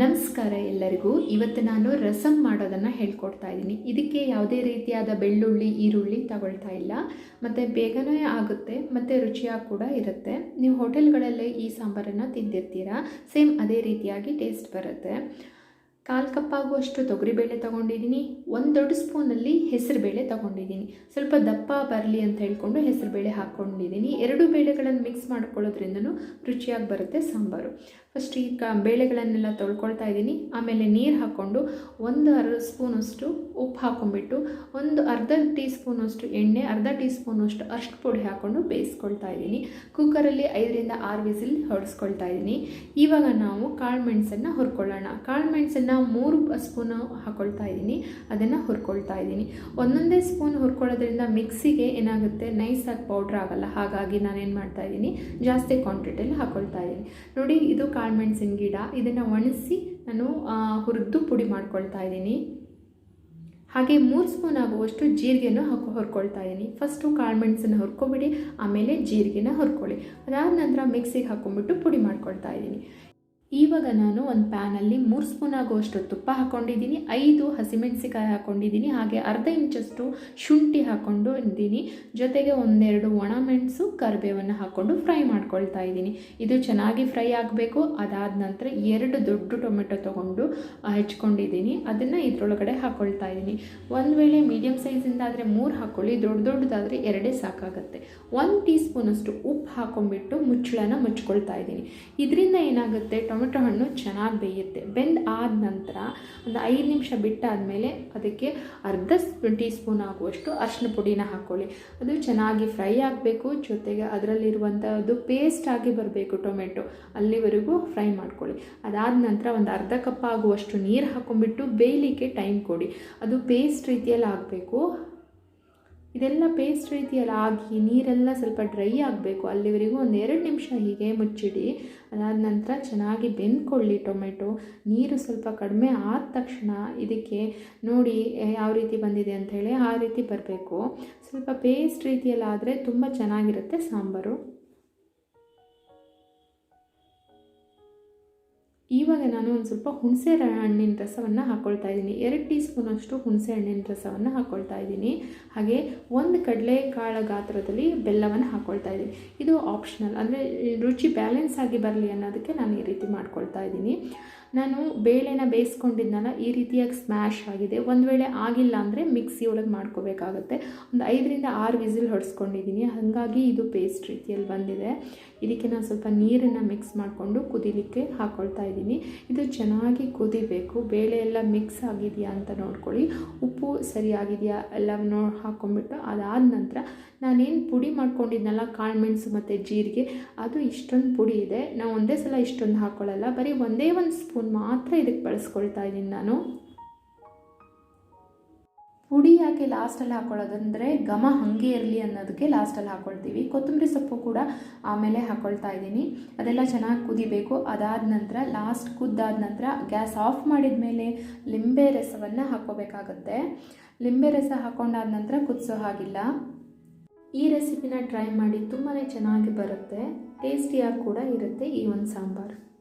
ನಮಸ್ಕಾರ ಎಲ್ಲರಿಗೂ. ಇವತ್ತು ನಾನು ರಸಮ್ ಮಾಡೋದನ್ನು ಹೇಳ್ಕೊಡ್ತಾ ಇದ್ದೀನಿ. ಇದಕ್ಕೆ ಯಾವುದೇ ರೀತಿಯಾದ ಬೆಳ್ಳುಳ್ಳಿ, ಈರುಳ್ಳಿ ತಗೊಳ್ತಾ ಇಲ್ಲ. ಮತ್ತು ಬೇಗನೆ ಆಗುತ್ತೆ, ಮತ್ತು ರುಚಿಯಾಗಿ ಕೂಡ ಇರುತ್ತೆ. ನೀವು ಹೋಟೆಲ್ಗಳಲ್ಲೇ ಈ ಸಾಂಬಾರನ್ನು ತಿಂದಿರ್ತೀರಾ? ಸೇಮ್ ಅದೇ ರೀತಿಯಾಗಿ ಟೇಸ್ಟ್ ಬರುತ್ತೆ. ಕಾಲು ಕಪ್ಪಾಗುವಷ್ಟು ತೊಗರಿಬೇಳೆ ತೊಗೊಂಡಿದ್ದೀನಿ ಒಂದು ದೊಡ್ಡ ಸ್ಪೂನಲ್ಲಿ ಹೆಸರುಬೇಳೆ ತೊಗೊಂಡಿದ್ದೀನಿ. ಸ್ವಲ್ಪ ದಪ್ಪ ಬರಲಿ ಅಂತ ಹೇಳ್ಕೊಂಡು ಹೆಸರುಬೇಳೆ ಹಾಕ್ಕೊಂಡಿದ್ದೀನಿ ಎರಡು ಬೇಳೆಗಳನ್ನು ಮಿಕ್ಸ್ ಮಾಡ್ಕೊಳ್ಳೋದ್ರಿಂದನೂ ರುಚಿಯಾಗಿ ಬರುತ್ತೆ ಸಾಂಬಾರು. ಫಸ್ಟ್ ಈ ಕ ಬೇಳೆಗಳನ್ನೆಲ್ಲ ತೊಳ್ಕೊಳ್ತಾ ಇದ್ದೀನಿ. ಆಮೇಲೆ ನೀರು ಹಾಕ್ಕೊಂಡು ಒಂದು ಅರ್ಧ ಸ್ಪೂನಷ್ಟು ಉಪ್ಪು ಹಾಕ್ಕೊಂಬಿಟ್ಟು ಒಂದು ಅರ್ಧ ಟೀ ಸ್ಪೂನಷ್ಟು ಎಣ್ಣೆ, ಅರ್ಧ ಟೀ ಸ್ಪೂನಷ್ಟು ಅಷ್ಟು ಪುಡಿ ಹಾಕ್ಕೊಂಡು ಬೇಯಿಸ್ಕೊಳ್ತಾ ಇದ್ದೀನಿ. ಕುಕ್ಕರಲ್ಲಿ ಐದರಿಂದ ಆರು ವಿಸಿಲ್ ಹೊಡೆಸ್ಕೊಳ್ತಾ ಇದ್ದೀನಿ. ಇವಾಗ ನಾವು ಕಾಳು ಮೆಣಸನ್ನು ಹುರ್ಕೊಳ್ಳೋಣ. ಕಾಳು ಮೆಣಸನ್ನು ಮೂರು ಸ್ಪೂನು ಹಾಕ್ಕೊಳ್ತಾ ಇದ್ದೀನಿ. ಅದನ್ನು ಹುರ್ಕೊಳ್ತಾ ಇದ್ದೀನಿ. ಒಂದೊಂದೇ ಸ್ಪೂನ್ ಹುರ್ಕೊಳ್ಳೋದ್ರಿಂದ ಮಿಕ್ಸಿಗೆ ಏನಾಗುತ್ತೆ? ನೈಸಾಗಿ ಪೌಡ್ರ್ ಆಗಲ್ಲ. ಹಾಗಾಗಿ ನಾನೇನು ಮಾಡ್ತಾ ಇದ್ದೀನಿ? ಜಾಸ್ತಿ ಕ್ವಾಂಟಿಟಿಯಲ್ಲಿ ಹಾಕ್ಕೊಳ್ತಾ ಇದ್ದೀನಿ. ನೋಡಿ, ಇದು ಕಾಳುಮೆಣಸಿನ ಗಿಡ. ಇದನ್ನು ಒಣಸಿ ನಾನು ಹುರಿದು ಪುಡಿ ಮಾಡ್ಕೊಳ್ತಾ ಇದ್ದೀನಿ. ಹಾಗೆ ಮೂರು ಸ್ಪೂನ್ ಆಗುವಷ್ಟು ಜೀರಿಗೆನ ಹಾಕೊ, ಹುರ್ಕೊಳ್ತಾ ಇದ್ದೀನಿ. ಫಸ್ಟು ಕಾಳುಮೆಣಸನ್ನು ಹುರ್ಕೊಬಿಡಿ. ಆಮೇಲೆ ಜೀರಿಗೆನ ಹುರ್ಕೊಳ್ಳಿ. ಅದಾದ ನಂತರ ಮಿಕ್ಸಿಗೆ ಹಾಕೊಂಡ್ಬಿಟ್ಟು ಪುಡಿ ಮಾಡ್ಕೊಳ್ತಾ ಇದ್ದೀನಿ. ಇವಾಗ ನಾನು ಒಂದು ಪ್ಯಾನಲ್ಲಿ ಮೂರು ಸ್ಪೂನ್ ಆಗುವಷ್ಟು ತುಪ್ಪ ಹಾಕ್ಕೊಂಡಿದ್ದೀನಿ ಐದು ಹಸಿಮೆಣಸಿಕಾಯಿ ಹಾಕ್ಕೊಂಡಿದ್ದೀನಿ ಹಾಗೆ ಅರ್ಧ ಇಂಚಷ್ಟು ಶುಂಠಿ ಹಾಕ್ಕೊಂಡು ಇದ್ದೀನಿ. ಜೊತೆಗೆ ಒಂದೆರಡು ಒಣಮೆಣಸು ಕರಿಬೇವನ್ನು ಹಾಕ್ಕೊಂಡು ಫ್ರೈ ಮಾಡ್ಕೊಳ್ತಾ ಇದ್ದೀನಿ. ಇದು ಚೆನ್ನಾಗಿ ಫ್ರೈ ಆಗಬೇಕು. ಅದಾದ ನಂತರ ಎರಡು ದೊಡ್ಡ ಟೊಮೆಟೊ ತೊಗೊಂಡು ಹೆಚ್ಕೊಂಡಿದ್ದೀನಿ. ಅದನ್ನು ಇದರೊಳಗಡೆ ಹಾಕ್ಕೊಳ್ತಾ ಇದ್ದೀನಿ. ಒಂದು ವೇಳೆ ಮೀಡಿಯಮ್ ಸೈಜಿಂದ ಆದರೆ ಮೂರು ಹಾಕ್ಕೊಳ್ಳಿ ದೊಡ್ಡ ದೊಡ್ಡದಾದರೆ ಎರಡೇ ಸಾಕಾಗುತ್ತೆ. ಒಂದು ಟೀ ಸ್ಪೂನಷ್ಟು ಉಪ್ಪು ಹಾಕೊಂಡ್ಬಿಟ್ಟು ಮುಚ್ಚಳನ ಮುಚ್ಕೊಳ್ತಾ ಇದ್ದೀನಿ. ಇದರಿಂದ ಏನಾಗುತ್ತೆ, ಟೊಮೆಟೊ ಹಣ್ಣು ಚೆನ್ನಾಗಿ ಬೇಯುತ್ತೆ. ಬೆಂದ ಆದ ನಂತರ ಒಂದು ಐದು ನಿಮಿಷ ಬಿಟ್ಟಾದಮೇಲೆ ಅದಕ್ಕೆ ಅರ್ಧ ಟೀ ಸ್ಪೂನ್ ಆಗುವಷ್ಟು ಅರಿಶಿನ ಪುಡಿನ ಹಾಕ್ಕೊಳ್ಳಿ ಅದು ಚೆನ್ನಾಗಿ ಫ್ರೈ ಆಗಬೇಕು, ಜೊತೆಗೆ ಅದರಲ್ಲಿರುವಂಥದ್ದು ಪೇಸ್ಟ್ ಆಗಿ ಬರಬೇಕು ಟೊಮೆಟೊ, ಅಲ್ಲಿವರೆಗೂ ಫ್ರೈ ಮಾಡ್ಕೊಳ್ಳಿ. ಅದಾದ ನಂತರ ಒಂದು ಅರ್ಧ ಕಪ್ ಆಗುವಷ್ಟು ನೀರು ಹಾಕ್ಕೊಂಡ್ಬಿಟ್ಟು ಬೇಯಲಿಕ್ಕೆ ಟೈಮ್ ಕೊಡಿ. ಅದು ಪೇಸ್ಟ್ ರೀತಿಯಲ್ಲಿ ಆಗಬೇಕು. ಇದೆಲ್ಲ ಪೇಸ್ಟ್ ರೀತಿಯಲ್ಲಿ ಆಗಿ ನೀರೆಲ್ಲ ಸ್ವಲ್ಪ ಡ್ರೈ ಆಗಬೇಕು. ಅಲ್ಲಿವರೆಗೂ ಒಂದು ಎರಡು ನಿಮಿಷ ಹೀಗೆ ಮುಚ್ಚಿಡಿ. ಅದಾದ ನಂತರ ಚೆನ್ನಾಗಿ ಬೆಂದ್ಕೊಳ್ಳಿ ಟೊಮೆಟೊ. ನೀರು ಸ್ವಲ್ಪ ಕಡಿಮೆ ಆದ ತಕ್ಷಣ ಇದಕ್ಕೆ ನೋಡಿ ಯಾವ ರೀತಿ ಬಂದಿದೆ ಅಂಥೇಳಿ ಆ ರೀತಿ ಬರಬೇಕು. ಸ್ವಲ್ಪ ಪೇಸ್ಟ್ ರೀತಿಯಲ್ಲಾದರೆ ತುಂಬ ಚೆನ್ನಾಗಿರುತ್ತೆ ಸಾಂಬಾರು. ಇವಾಗ ನಾನು ಒಂದು ಸ್ವಲ್ಪ ಹುಣಸೆ ಹಣ್ಣಿನ ರಸವನ್ನು ಹಾಕ್ಕೊಳ್ತಾ ಇದ್ದೀನಿ. ಎರಡು ಟೀ ಸ್ಪೂನಷ್ಟು ಹುಣಸೆ ಹಣ್ಣಿನ ರಸವನ್ನು ಹಾಕ್ಕೊಳ್ತಾ ಇದ್ದೀನಿ. ಹಾಗೆ ಒಂದು ಕಡಲೆ ಕಾಳ ಗಾತ್ರದಲ್ಲಿ ಬೆಲ್ಲವನ್ನು ಹಾಕ್ಕೊಳ್ತಾ ಇದ್ದೀನಿ. ಇದು ಆಪ್ಷನಲ್ ಅಂದರೆ ರುಚಿ ಬ್ಯಾಲೆನ್ಸ್ ಆಗಿ ಬರಲಿ ಅನ್ನೋದಕ್ಕೆ ನಾನು ಈ ರೀತಿ ಮಾಡ್ಕೊಳ್ತಾ ಇದ್ದೀನಿ. ನಾನು ಬೇಳೆನ ಬೇಯಿಸ್ಕೊಂಡಿದ್ನಲ್ಲ ಈ ರೀತಿಯಾಗಿ ಸ್ಮ್ಯಾಶ್ ಆಗಿದೆ. ಒಂದು ವೇಳೆ ಆಗಿಲ್ಲ ಅಂದರೆ ಮಿಕ್ಸಿ ಒಳಗೆ ಮಾಡ್ಕೋಬೇಕಾಗತ್ತೆ. ಒಂದು ಐದರಿಂದ ಆರು ವಿಸಿಲ್ ಹೊಡೆಸ್ಕೊಂಡಿದ್ದೀನಿ ಹಾಗಾಗಿ ಇದು ಪೇಸ್ಟ್ ರೀತಿಯಲ್ಲಿ ಬಂದಿದೆ. ಇದಕ್ಕೆ ನಾನು ಸ್ವಲ್ಪ ನೀರನ್ನು ಮಿಕ್ಸ್ ಮಾಡಿಕೊಂಡು ಕುದಿಲಿಕ್ಕೆ ಹಾಕ್ಕೊಳ್ತಾ ಇದ್ದೀನಿ ಇದು ಚೆನ್ನಾಗಿ ಕುದಿಬೇಕು. ಬೇಳೆ ಎಲ್ಲ ಮಿಕ್ಸ್ ಆಗಿದೆಯಾ ಅಂತ ನೋಡ್ಕೊಳ್ಳಿ. ಉಪ್ಪು ಸರಿಯಾಗಿದೆಯಾ ಎಲ್ಲ ನೋ ಹಾಕ್ಕೊಂಡ್ಬಿಟ್ಟು ಅದಾದ ನಂತರ ನಾನೇನು ಪುಡಿ ಮಾಡ್ಕೊಂಡಿದ್ನಲ್ಲ ಕಾಳುಮೆಣಸು ಮತ್ತು ಜೀರಿಗೆ, ಅದು ಇಷ್ಟೊಂದು ಪುಡಿ ಇದೆ. ನಾವು ಒಂದೇ ಸಲ ಇಷ್ಟೊಂದು ಹಾಕ್ಕೊಳ್ಳಲ್ಲ ಬರೀ ಒಂದೇ ಒಂದು ಸ್ಪೂನ್ ಮಾತ್ರ ಇದಕ್ಕೆ ಬಳಸ್ಕೊಳ್ತಾ ಇದ್ದೀನಿ ನಾನು. ಪುಡಿ ಯಾಕೆ ಲಾಸ್ಟಲ್ಲಿ ಹಾಕ್ಕೊಳ್ಳೋದಂದರೆ ಘಮ ಹಾಗೆ ಇರಲಿ ಅನ್ನೋದಕ್ಕೆ ಲಾಸ್ಟಲ್ಲಿ ಹಾಕ್ಕೊಳ್ತೀವಿ ಕೊತ್ತಂಬರಿ ಸೊಪ್ಪು ಕೂಡ ಆಮೇಲೆ ಹಾಕ್ಕೊಳ್ತಾ ಇದ್ದೀನಿ. ಅದೆಲ್ಲ ಚೆನ್ನಾಗಿ ಕುದಿಬೇಕು. ಅದಾದ ನಂತರ, ಲಾಸ್ಟ್ ಕುದ್ದಾದ ನಂತರ ಗ್ಯಾಸ್ ಆಫ್ ಮಾಡಿದ ಮೇಲೆ ಲಿಂಬೆ ರಸವನ್ನು ಹಾಕ್ಕೋಬೇಕಾಗತ್ತೆ. ಲಿಂಬೆ ರಸ ಹಾಕ್ಕೊಂಡಾದ ನಂತರ ಕುದಿಸೋ ಹಾಗಿಲ್ಲ. ಈ ರೆಸಿಪಿನ ಟ್ರೈ ಮಾಡಿ ತುಂಬಾ ಚೆನ್ನಾಗಿ ಬರುತ್ತೆ. ಟೇಸ್ಟಿಯಾಗಿ ಕೂಡ ಇರುತ್ತೆ ಈ ಒಂದು ಸಾಂಬಾರು.